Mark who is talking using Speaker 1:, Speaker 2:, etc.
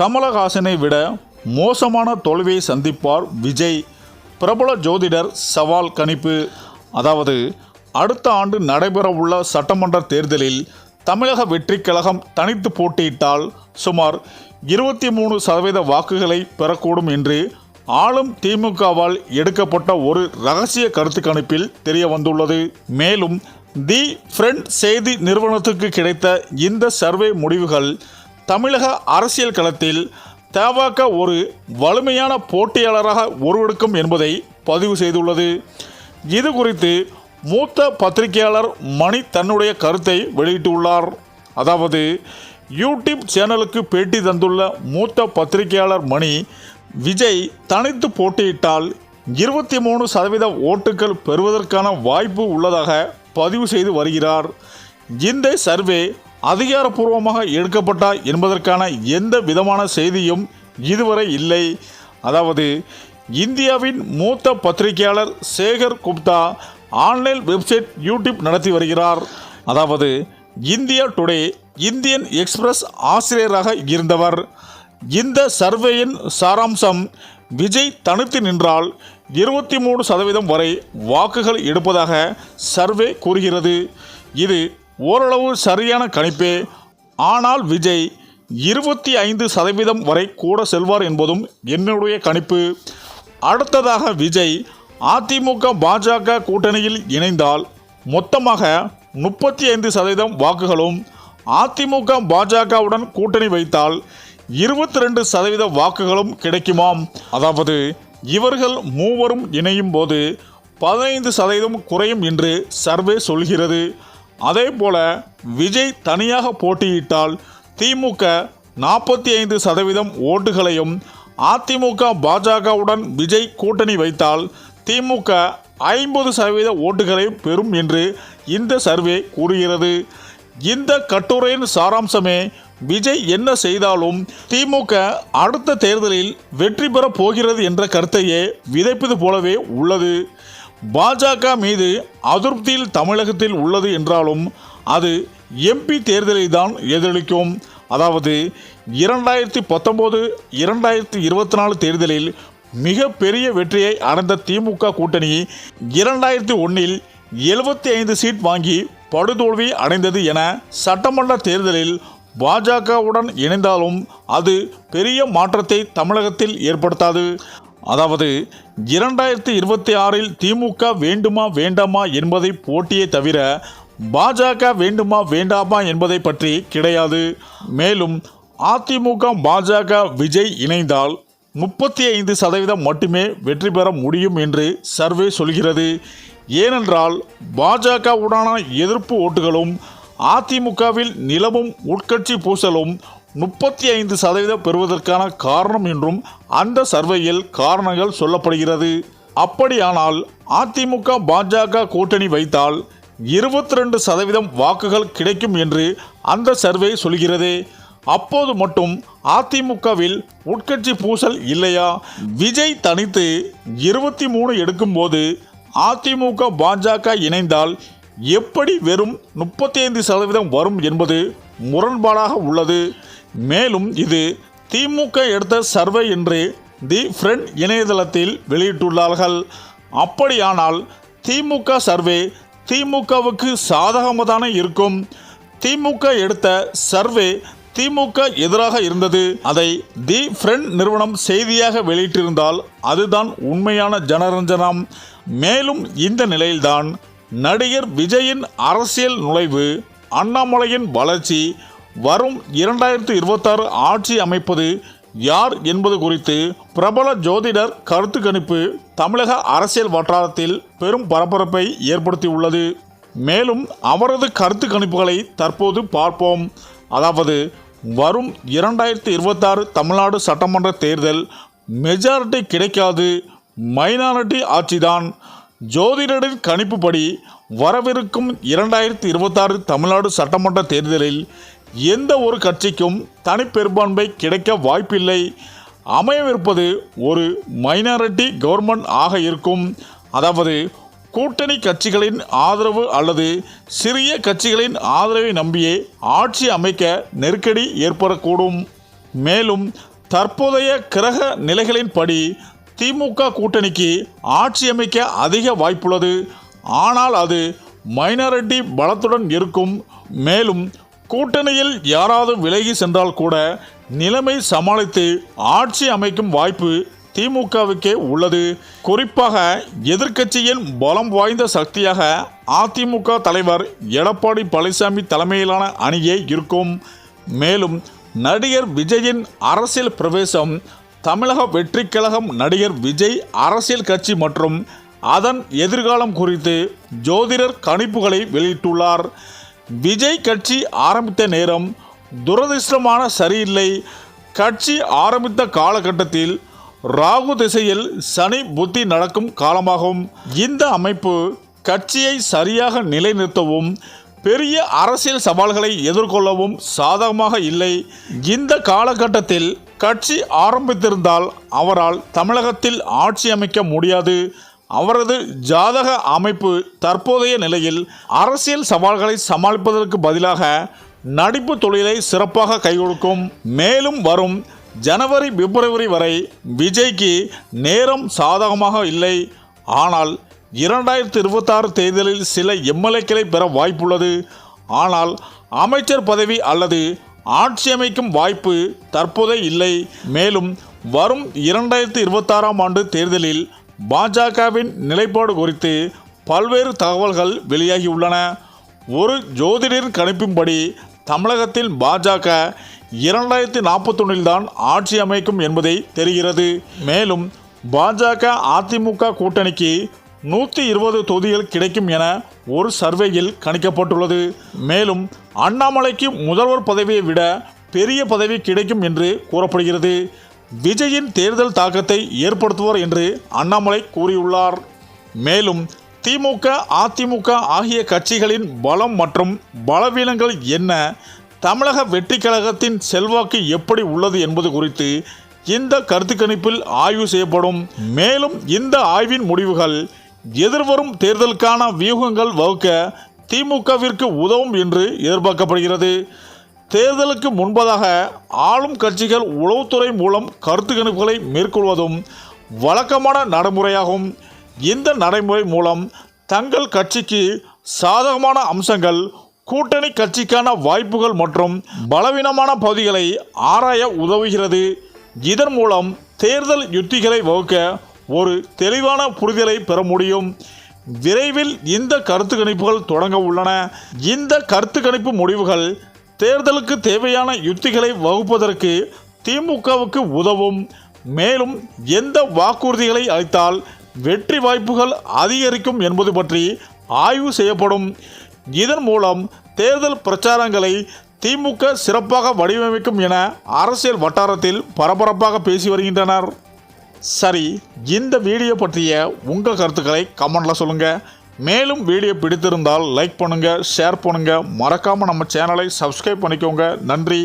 Speaker 1: கமலஹாசனை விட மோசமான தோல்வியை சந்திப்பார் விஜய். பிரபல ஜோதிடர் சவால் கணிப்பு. அதாவது அடுத்த ஆண்டு நடைபெறவுள்ள சட்டமன்ற தேர்தலில் தமிழக வெற்றிக் கழகம் தனித்து போட்டியிட்டால் சுமார் இருபத்தி மூணு சதவீத வாக்குகளை பெறக்கூடும் என்று ஆளும் திமுகவால் எடுக்கப்பட்ட ஒரு ரகசிய கருத்து கணிப்பில் தெரிய வந்துள்ளது. மேலும் தி ஃப்ரெண்ட் செய்தி நிறுவனத்துக்கு கிடைத்த இந்த சர்வே முடிவுகள் தமிழக அரசியல் களத்தில் தேவாக்க ஒரு வலிமையான போட்டியாளராக உருவெடுக்கும் என்பதை பதிவு செய்துள்ளது. இது குறித்து மூத்த பத்திரிகையாளர் மணி தன்னுடைய கருத்தை வெளியிட்டுள்ளார். அதாவது யூடியூப் சேனலுக்கு பேட்டி தந்துள்ள மூத்த பத்திரிகையாளர் மணி விஜய் தனித்து போட்டியிட்டால் இருபத்தி மூணு சதவீத ஓட்டுகள் பெறுவதற்கான வாய்ப்பு உள்ளதாக பதிவு செய்து வருகிறார். இந்த சர்வே அதிகாரப்பூர்வமாக எடுக்கப்பட்டா என்பதற்கான எந்த விதமான செய்தியும் இதுவரை இல்லை. அதாவது இந்தியாவின் மூத்த பத்திரிகையாளர் Shekhar Gupta online website YouTube நடத்தி வருகிறார். அதாவது இந்தியா டுடே இந்தியன் எக்ஸ்பிரஸ் ஆசிரியராக இருந்தவர். இந்த சர்வேயின் சாராம்சம் விஜய் தனித்து நின்றால் இருபத்தி மூணு சதவீதம் வரை வாக்குகள் எடுப்பதாக சர்வே கூறுகிறது. இது ஓரளவு சரியான கணிப்பே. ஆனால் விஜய் இருபத்தி ஐந்து சதவீதம் வரை கூட செல்வார் என்பதும் என்னுடைய கணிப்பு. அடுத்ததாக விஜய் அதிமுக பாஜக கூட்டணியில் இணைந்தால் மொத்தமாக முப்பத்தி ஐந்து சதவீதம் வாக்குகளும் அதிமுக பாஜகவுடன் கூட்டணி வைத்தால் இருபத்தி ரெண்டு சதவீத வாக்குகளும் கிடைக்குமாம். அதாவது இவர்கள் மூவரும் இணையும் போது பதினைந்து சதவீதம் குறையும் என்று சர்வே சொல்கிறது. அதே போல விஜய் தனியாக போட்டியிட்டால் திமுக நாற்பத்தி ஐந்து சதவீதம் ஓட்டுகளையும் அதிமுக பாஜகவுடன் விஜய் கூட்டணி வைத்தால் திமுக ஐம்பது சதவீத ஓட்டுகளை பெறும் என்று இந்த சர்வே கூறுகிறது. இந்த கட்டுரையின் சாராம்சமே விஜய் என்ன செய்தாலும் திமுக அடுத்த தேர்தலில் வெற்றி பெறப் போகிறது என்ற கருத்தையே விதைப்பது போலவே உள்ளது. பாஜக மீது அதிருப்தியில் தமிழகத்தில் உள்ளது என்றாலும் அது எம்பி தேர்தலை தான் எதிரொலிக்கும். அதாவது இரண்டாயிரத்தி பத்தொம்போது இரண்டாயிரத்தி இருபத்தி நாலு தேர்தலில் மிக பெரிய வெற்றியை அடைந்த திமுக கூட்டணி இரண்டாயிரத்தி ஒன்றில் எழுபத்தி ஐந்து சீட் வாங்கி படுதோல்வி அடைந்தது என சட்டமன்ற தேர்தலில் பாஜகவுடன் இணைந்தாலும் அது பெரிய மாற்றத்தை தமிழகத்தில் ஏற்படுத்தாது. அதாவது இரண்டாயிரத்தி இருபத்தி ஆறில் திமுக வேண்டுமா வேண்டாமா என்பதை போட்டியே தவிர பாஜக வேண்டுமா வேண்டாமா என்பதை பற்றி கிடையாது. மேலும் அதிமுக பாஜக விஜய் இணைந்தால் முப்பத்தி ஐந்து சதவீதம் மட்டுமே வெற்றி பெற முடியும் என்று சர்வே சொல்கிறது. ஏனென்றால் பாஜகவுடான எதிர்ப்பு ஓட்டுகளும் அதிமுகவில் நிலவும் உட்கட்சி பூசலும் முப்பத்தி ஐந்து சதவீதம் பெறுவதற்கான காரணம் என்றும் அந்த சர்வேயில் காரணங்கள் சொல்லப்படுகிறது. அப்படியானால் அதிமுக பாஜக கூட்டணி வைத்தால் இருபத்தி ரெண்டு சதவீதம் வாக்குகள் கிடைக்கும் என்று அந்த சர்வே சொல்கிறது. அப்போது மட்டும் அதிமுகவில் உட்கட்சி பூசல் இல்லையா? விஜய் தனித்து இருபத்தி மூணு எடுக்கும்போது அதிமுக பாஜக இணைந்தால் எப்படி வெறும் முப்பத்தி ஐந்து சதவீதம் வரும் என்பது முரண்பாடாக உள்ளது. மேலும் இது திமுக எடுத்த சர்வே என்று தி ஃப்ரெண்ட் இணையதளத்தில் வெளியிட்டுள்ளார்கள். அப்படியானால் திமுக சர்வே திமுகவுக்கு சாதகமாகதானே இருக்கும்? திமுக எடுத்த சர்வே திமுக எதிராக இருந்தது. அதை தி ஃப்ரெண்ட் நிறுவனம் செய்தியாக வெளியிட்டிருந்தால் அதுதான் உண்மையான ஜனரஞ்சனம். மேலும் இந்த நிலையில்தான் நடிகர் விஜயின் அரசியல் நுழைவு அண்ணாமலையின் வளர்ச்சி வரும் இரண்டாயிரத்து இருபத்தாறு ஆட்சி அமைப்பது யார் என்பது குறித்து பிரபல ஜோதிடர் கருத்து கணிப்பு தமிழக அரசியல் வட்டாரத்தில் பெரும் பரபரப்பை ஏற்படுத்தியுள்ளது. மேலும் அவரது கருத்து கணிப்புகளை தற்போது பார்ப்போம். அதாவது வரும் இரண்டாயிரத்தி இருபத்தாறு தமிழ்நாடு சட்டமன்ற தேர்தல் மெஜாரிட்டி கிடைக்காது மைனாரிட்டி ஆட்சிதான். ஜோதிடரின் கணிப்புப்படி வரவிருக்கும் இரண்டாயிரத்தி இருபத்தாறு தமிழ்நாடு சட்டமன்ற தேர்தலில் எந்த ஒரு கட்சிக்கும் தனிப்பெரும்பான்மை கிடைக்க வாய்ப்பில்லை. அமையவிருப்பது ஒரு மைனாரிட்டி கவர்மெண்ட் ஆக இருக்கும். அதாவது கூட்டணி கட்சிகளின் ஆதரவு அல்லது சிறிய கட்சிகளின் ஆதரவை நம்பியே ஆட்சி அமைக்க நெருக்கடி ஏற்படக்கூடும். மேலும் தற்போதைய கிரக நிலைகளின்படி திமுக கூட்டணிக்கு ஆட்சி அமைக்க அதிக வாய்ப்புள்ளது. ஆனால் அது மைனாரிட்டி பலத்துடன் இருக்கும். மேலும் கூட்டணியில் யாராவது விலகி சென்றால் கூட நிலைமை சமாளித்து ஆட்சி அமைக்கும் வாய்ப்பு திமுகவுக்கே உள்ளது. குறிப்பாக எதிர்க்கட்சியின் பலம் வாய்ந்த சக்தியாக அதிமுக தலைவர் எடப்பாடி பழனிசாமி தலைமையிலான அணியே இருக்கும். மேலும் நடிகர் விஜயின் அரசியல் பிரவேசம் தமிழக வெற்றி கழகம் நடிகர் விஜய் அரசியல் கட்சி மற்றும் அதன் எதிர்காலம் குறித்து ஜோதிடர் கணிப்புகளை வெளியிட்டுள்ளார். விஜய் கட்சி ஆரம்பித்த நேரம் துரதிர்ஷ்டமான சரியில்லை. கட்சி ஆரம்பித்த காலகட்டத்தில் ராகு திசையில் சனி புத்தி நடக்கும் காலமாகும். இந்த அமைப்பு கட்சியை சரியாக நிலைநிறுத்தவும் பெரிய அரசியல் சவால்களை எதிர்கொள்ளவும் சாதகமாக இல்லை. இந்த காலகட்டத்தில் கட்சி ஆரம்பித்திருந்தால் அவரால் தமிழகத்தில் ஆட்சி அமைக்க முடியாது. அவரது ஜாதக அமைப்பு தற்போதைய நிலையில் அரசியல் சவால்களை சமாளிப்பதற்கு பதிலாக நடிப்பு தொழிலை சிறப்பாக கைகொடுக்கும். மேலும் வரும் ஜனவரி பிப்ரவரி வரை விஜய்க்கு நேரம் சாதகமாக இல்லை. ஆனால் இரண்டாயிரத்தி இருபத்தாறு தேர்தலில் சில எம்எல்ஏக்களை பெற வாய்ப்புள்ளது. ஆனால் அமைச்சர் பதவி அல்லது ஆட்சி அமைக்கும் வாய்ப்பு தற்போதே இல்லை. மேலும் வரும் இரண்டாயிரத்தி இருபத்தாறாம் ஆண்டு தேர்தலில் பாஜகவின் நிலைப்பாடு குறித்து பல்வேறு தகவல்கள் வெளியாகியுள்ளன ஒரு ஜோதிடரின் கணிப்பின்படி தமிழகத்தில் பாஜக இரண்டாயிரத்தி நாற்பத்தொன்னில் தான் ஆட்சி அமைக்கும் என்பதை தெரிகிறது. மேலும் பாஜக அதிமுக கூட்டணிக்கு நூற்றி இருபது தொகுதிகள் கிடைக்கும் என ஒரு சர்வேயில் கணிக்கப்பட்டுள்ளது. மேலும் அண்ணாமலைக்கு முதல்வர் பதவியை விட பெரிய பதவி கிடைக்கும் என்று கூறப்படுகிறது. விஜயின் தேர்தல் தாக்கத்தை ஏற்படுத்துவார் என்று அண்ணாமலை கூறியுள்ளார். மேலும் திமுக அதிமுக ஆகிய கட்சிகளின் பலம் மற்றும் பலவீனங்கள் என்ன? தமிழக வெற்றி கழகத்தின் செல்வாக்கு எப்படி உள்ளது என்பது குறித்து இந்த கருத்து கணிப்பில் ஆய்வு செய்யப்படும். மேலும் இந்த ஆய்வின் முடிவுகள் எதிர்வரும் தேர்தலுக்கான வியூகங்கள் வகுக்க திமுகவிற்கு உதவும் என்று எதிர்பார்க்கப்படுகிறது. தேர்தலுக்கு முன்பதாக ஆளும் கட்சிகள் உளவுத்துறை மூலம் கருத்து கணிப்புகளை மேற்கொள்வதும் வழக்கமான நடைமுறையாகும். இந்த நடைமுறை மூலம் தங்கள் கட்சிக்கு சாதகமான அம்சங்கள் கூட்டணி கட்சிக்கான வாய்ப்புகள் மற்றும் பலவீனமான பகுதிகளை ஆராய உதவுகிறது. இதன் மூலம் தேர்தல் யுத்திகளை வகுக்க ஒரு தெளிவான புரிதலை பெற முடியும். விரைவில் இந்த கருத்து கணிப்புகள் தொடங்க உள்ளன. இந்த கருத்து கணிப்பு முடிவுகள் தேர்தலுக்கு தேவையான யுத்திகளை வகுப்பதற்கு திமுகவுக்கு உதவும். மேலும் எந்த வாக்குறுதிகளை அளித்தால் வெற்றி வாய்ப்புகள் அதிகரிக்கும் என்பது பற்றி ஆய்வு செய்யப்படும். இதன் மூலம் தேர்தல் பிரச்சாரங்களை திமுக சிறப்பாக வடிவமைக்கும் என அரசியல் வட்டாரத்தில் பரபரப்பாக பேசி வருகின்றனர். சரி இந்த வீடியோ பற்றிய உங்கள் கருத்துக்களை கமெண்டில் சொல்லுங்கள் மேலும் வீடியோ பிடித்திருந்தால் லைக் பண்ணுங்கள் ஷேர் பண்ணுங்கள் மறக்காமல் நம்ம சேனலை சப்ஸ்கிரைப் பண்ணிக்கோங்க. நன்றி.